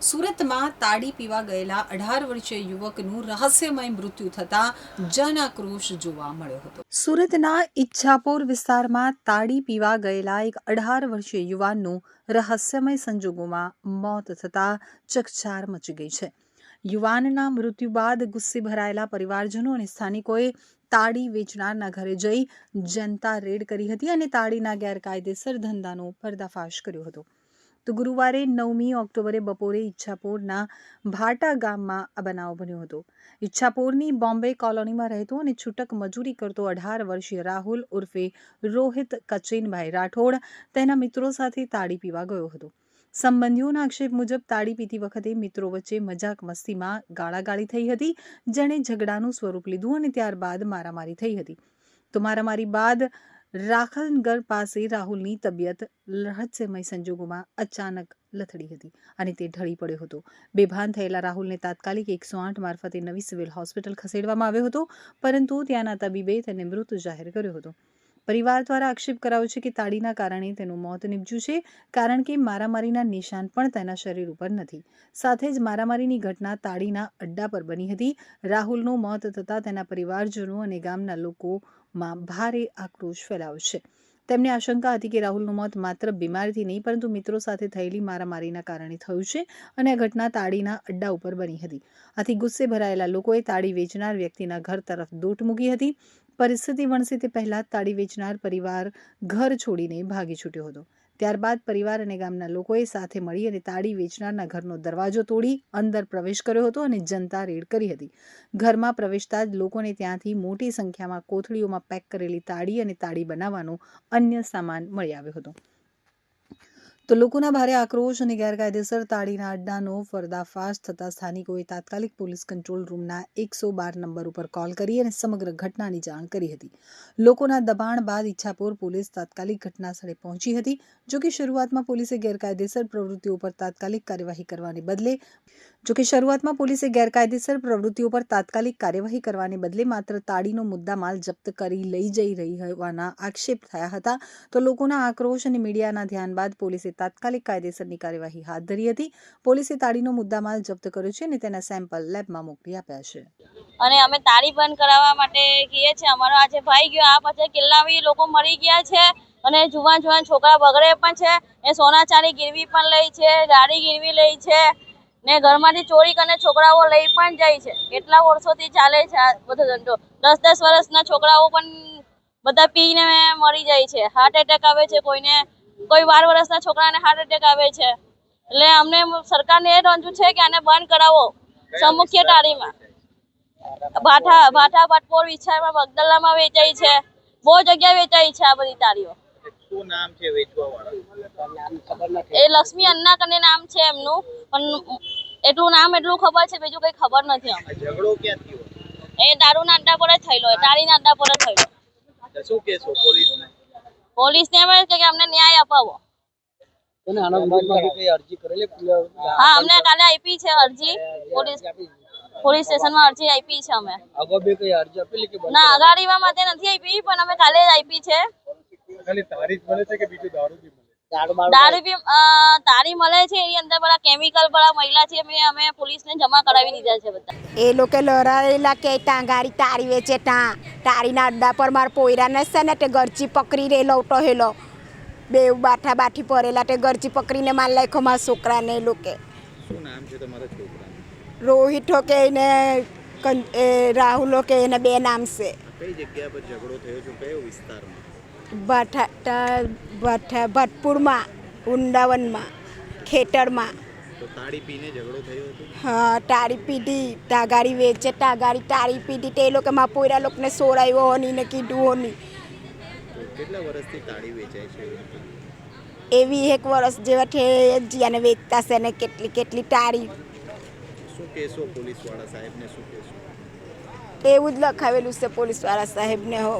સુરતમાં તાડી પીવા ગયેલા અઢાર વર્ષીય યુવકનું રહસ્યમય મૃત્યુ થતાં જનાક્રોશ જોવા મળ્યો હતો. સુરતના ઈચ્છાપુર વિસ્તારમાં તાડી પીવા ગયેલા એક અઢાર વર્ષીય યુવાનનું રહસ્યમય સંજોગોમાં મોત થતાં ચકચાર મચી ગઈ છે. યુવાનના મૃત્યુ બાદ ગુસ્સે ભરાયેલા પરિવારજનો અને સ્થાનિકોએ તાળી વેચનારના ઘરે જઈ જનતા રેડ કરી હતી અને તાળીના ગેરકાયદેસર ધંધાનો પર્દાફાશ કર્યો હતો. તો ગુરુવારે નવમી ઓક્ટોબરે બપોરે ઈચ્છાપોરના ભાટા ગામમાં આ બનાવ બન્યો હતો. ઈચ્છાપોરની બોમ્બે કોલોનીમાં રહેતો અને છૂટક મજૂરી કરતો અઢાર વર્ષીય રાહુલ ઉર્ફે રોહિત કચેનભાઈ રાઠોડ તેના મિત્રો સાથે તાળી પીવા ગયો હતો. સંબંધીઓના આક્ષેપ મુજબ તાળી પીતી વખતે મિત્રો વચ્ચે મજાક મસ્તીમાં ગાળાગાળી થઈ હતી, જેણે ઝઘડાનું સ્વરૂપ લીધું અને ત્યારબાદ મારામારી થઈ હતી. તો મારામારી બાદ રાખલગઢ પાસે રાહુલની તબિયત રહસ્યમય સંજોગોમાં અચાનક લથડી હતી અને તે ઢળી પડ્યો હતો. બેભાન થયેલા રાહુલને તાત્કાલિક એકસો આઠ મારફતે નવી સિવિલ હોસ્પિટલ ખસેડવામાં આવ્યો હતો, પરંતુ ત્યાંના તબીબે તેને મૃત જાહેર કર્યો હતો. પરિવાર દ્વારા આક્ષેપ કરાયો છે કે તાળીના કારણે તેનું મોત નીપજ્યું છે, કારણ કે મારામારીના નિશાન પણ તેના શરીર ઉપર નથી. સાથે જ મારામારીની ઘટના તાળીના અડ્ડા પર બની હતી. રાહુલનું મોત થતાં તેના પરિવારજનો અને ગામના લોકોમાં ભારે આક્રોશ ફેલાવશે તેમને આશંકા હતી કે રાહુલનું મોત માત્ર બીમારીથી નહીં, પરંતુ મિત્રો સાથે થયેલી મારામારીના કારણે થયું છે અને આ ઘટના તાળીના અડ્ડા ઉપર બની હતી. આથી ગુસ્સે ભરાયેલા લોકોએ તાળી વેચનાર વ્યક્તિના ઘર તરફ દોટ મૂકી હતી. પરિસ્થિતિ વણસે તે પહેલા તાળી વેચનાર પરિવાર ઘર છોડીને ભાગી છૂટ્યો હતો. ત્યારબાદ પરિવાર અને ગામના લોકોએ સાથે મળી અને તાળી વેચનારના ઘરનો દરવાજો તોડી અંદર પ્રવેશ કર્યો હતો અને જનતા રેડ કરી હતી. ઘરમાં પ્રવેશતા જ લોકોને ત્યાંથી મોટી સંખ્યામાં કોથળીઓમાં પેક કરેલી તાળી અને તાળી બનાવવાનો અન્ય સામાન મળી આવ્યો હતો. તો લોકોના ભારે આક્રોશ અને ગેરકાયદેસર તાળીના અડ્ડાનો પર્દાફાશ થતાં સ્થાનિકોએ તાત્કાલિક પોલીસ કંટ્રોલ રૂમના એકસો બાર નંબર ઉપર કોલ કરી અને સમગ્ર ઘટનાની જાણ કરી હતી. લોકોના દબાણ બાદ ઈચ્છાપુર પોલીસ તાત્કાલિક ઘટના સ્થળે પહોંચી હતી જોકે શરૂઆતમાં પોલીસે ગેરકાયદેસર પ્રવૃત્તિઓ પર તાત્કાલિક કાર્યવાહી કરવાને બદલે જો કે શરૂઆતમાં પોલીસે ગેરકાયદેસર પ્રવૃત્તિઓ પર તાત્કાલિક કાર્યવાહી કરવાને બદલે માત્ર તાળીનો મુદ્દામાલ જપ્ત કરી લઈ જઈ રહી હોવાના આક્ષેપ થયા હતા. તો લોકોના આક્રોશ અને મીડિયાના ધ્યાન બાદ પોલીસે તાત્કાલિક કાયદેસરની કાર્યવાહી હાથ ધરી હતી. પોલીસે તાળીનો મુદ્દામાલ જપ્ત કર્યો છે અને તેના સેમ્પલ લેબમાં મોકલી આપ્યા છે. અને અમે તાળી બંધ કરાવવા માટે કહીએ છીએ, અમારો આજે ભાઈ ગયો, આ પછી કિલ્લાવી લોકો મરી ગયા છે અને જુવાન જુવાન છોકરા બગડે પણ છે, એ સોના ચાંદી ગીરવી પણ લઈ છે, ગાડી ગીરવી લઈ છે, ને ઘરમાંથી ચોરી કરીને છોકરાઓ લઈ પણ જાય છે. કેટલા વર્ષોથી ચાલે છે આ બધો ધંધો? દસ દસ વર્ષના છોકરાઓ પણ બધા પીને મરી જાય છે. હાર્ટ એટેક આવે છે કોઈને કોઈ બાર વર્ષના છોકરાને હાર્ટ એટેક આવે છે. એટલે અમને સરકારને એ રંજુ છે કે આને બંધ કરાવો. સમુખ્ય ટાળીમાં ભાઠા ભાઠા ભાટપોર વિસ્તારમાં બગદલામાં વેચાય છે. બહુ જગ્યા વેચાય છે આ બધી વાળા એ લક્ષ્મી અન્ના કને નામ છે એમનું. પણ એટલું નામ એટલું ખબર છે બીજું કઈ ખબર નથી અમને. એ દારૂના અડ્ડા પર જ થયેલો તાળીના અડ્ડા પર જ થયેલો શું કહેશો પોલીસને? પોલીસને એમ જ કે કે અમને ન્યાય અપાવો. અને આના વિરુદ્ધમાં કઈ અરજી કરેલી? હા અમને કાલે આપી છે અરજી. પોલીસ પોલીસ સ્ટેશનમાં અરજી આપી છે અમે. અગાઉ બે કઈ અરજી આપેલી કે ના અગાડીમાં માટે નથી આપી પણ અમે કાલે જ આપી છે. ખાલી તારીખ મળે છે કે બીજું દારૂ દારૂ બી તારી મળે છે એની અંદર બધા કેમિકલ બધા મહિલા છે અમે અમે પોલીસને જમા કરાવી દીધા છે બધા. એ લોકો લડાયેલા કે ત્યાં ગાડી તારી વેચે ત્યાં તારીના અડ્ડા પર મારા પોયરા છે ને તે ગરચી પકડી રે તો હેલો. બે બાઠા બાઠી પરેલા તે ગરચી પકડીને માર લાખ્યો મારા છોકરાને એ લોકો. શું નામ છે તમારા છોકરાનું? રોહિત હો કે એને કં- રાહુલ હો કે એને બે નામ છે. કઈ જગ્યા પર ઝઘડો થયો છે? કયો વિસ્તારમાં? તા- ભાઠા ભટપુરમાં વૃંદાવનમાં ખેતરમાં. હા તાળી પીધી તાગાડી વેચે તાગાડી તારી પીધી તે લોકો માં પોયરા લોકોને સોરાયો હોની ને કીધું હોની. કેટલા વર્ષથી તાળી વેચાય છે? એવી એક વર્ષ જેવા છે જીયાને વેચતા છે ને કેટલી કેટલી તારી શું કહેશો પોલીસવાળા સાહેબને શું કહેશો? એવું જ લખાવેલું છે પોલીસવાળા સાહેબને હો.